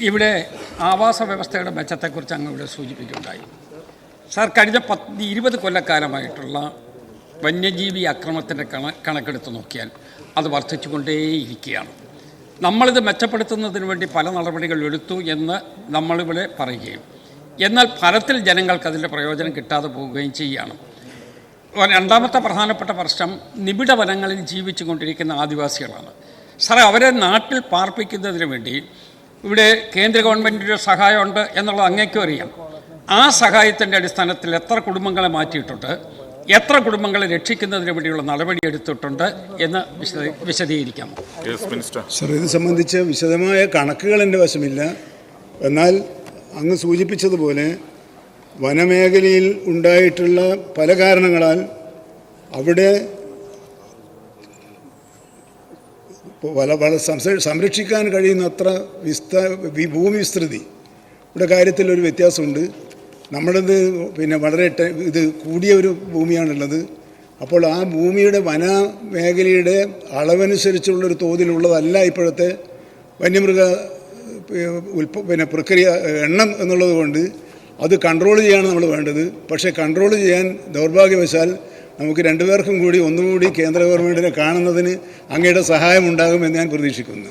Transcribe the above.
ഇവിടെ ആവാസ വ്യവസ്ഥയുടെ മെച്ചത്തെക്കുറിച്ച് അങ്ങ് ഇവിടെ സൂചിപ്പിക്കുകയുണ്ടായി. സാർ കഴിഞ്ഞ പത്ത് ഇരുപത് കൊല്ലക്കാലമായിട്ടുള്ള വന്യജീവി അക്രമത്തിന്റെ കണ കണക്കെടുത്ത് നോക്കിയാൽ അത് വർദ്ധിച്ചുകൊണ്ടേയിരിക്കുകയാണ്. നമ്മളിത് മെച്ചപ്പെടുത്തുന്നതിന് വേണ്ടി പല നടപടികൾ എടുത്തു എന്ന് നമ്മളിവിടെ പറയുകയും എന്നാൽ ഫലത്തിൽ ജനങ്ങൾക്ക് അതിന്റെ പ്രയോജനം കിട്ടാതെ പോവുകയും ചെയ്യുകയാണ്. രണ്ടാമത്തെ പ്രധാനപ്പെട്ട പ്രശ്നം നിബിഡ വനങ്ങളിൽ ജീവിച്ചു കൊണ്ടിരിക്കുന്ന ആദിവാസികളാണ്. സാറേ അവരെ നാട്ടിൽ പാർപ്പിക്കുന്നതിന് വേണ്ടി ഇവിടെ കേന്ദ്ര ഗവൺമെന്റിന്റെ സഹായമുണ്ട് എന്നുള്ളത് അങ്ങേക്കും അറിയാം. ആ സഹായത്തിന്റെ അടിസ്ഥാനത്തിൽ എത്ര കുടുംബങ്ങളെ മാറ്റിയിട്ടുണ്ട് എത്ര കുടുംബങ്ങളെ രക്ഷിക്കുന്നതിന് വേണ്ടിയുള്ള നടപടി എടുത്തിട്ടുണ്ട് എന്ന് വിശദ വിശദീകരിക്കാമോ യെസ് മിനിസ്റ്റർ സർ ഇത് സംബന്ധിച്ച് വിശദമായ കണക്കുകൾ എന്റെ വശമില്ല. എന്നാൽ അങ്ങ് സൂചിപ്പിച്ചതുപോലെ വനമേഖലയിൽ ഉണ്ടായിട്ടുള്ള പല കാരണങ്ങളാൽ അവിടെ സംരക്ഷിക്കാൻ കഴിയുന്നത്ര വിസ്ത ഭൂമി വിസ്തൃതി. ഇവിടെ കാര്യത്തിൽ ഒരു വ്യത്യാസമുണ്ട്. നമ്മുടേത് പിന്നെ വളരെ ഇത് കൂടിയ ഒരു ഭൂമിയാണുള്ളത്. അപ്പോൾ ആ ഭൂമിയുടെ വന മേഖലയുടെ അളവനുസരിച്ചുള്ളൊരു തോതിലുള്ളതല്ല ഇപ്പോഴത്തെ വന്യമൃഗ ഉൽപ പിന്നെ പ്രക്രിയ എണ്ണം എന്നുള്ളത് കൊണ്ട് അത് കൺട്രോൾ ചെയ്യാണ് നമ്മൾ വേണ്ടത്. പക്ഷേ കൺട്രോൾ ചെയ്യാൻ ദൗർഭാഗ്യവശാൽ നമുക്ക് രണ്ടുപേർക്കും കൂടി ഒന്നുകൂടി കേന്ദ്ര ഗവൺമെന്റിനെ കാണുന്നതിന് അങ്ങയുടെ സഹായമുണ്ടാകുമെന്ന് ഞാൻ പ്രതീക്ഷിക്കുന്നു.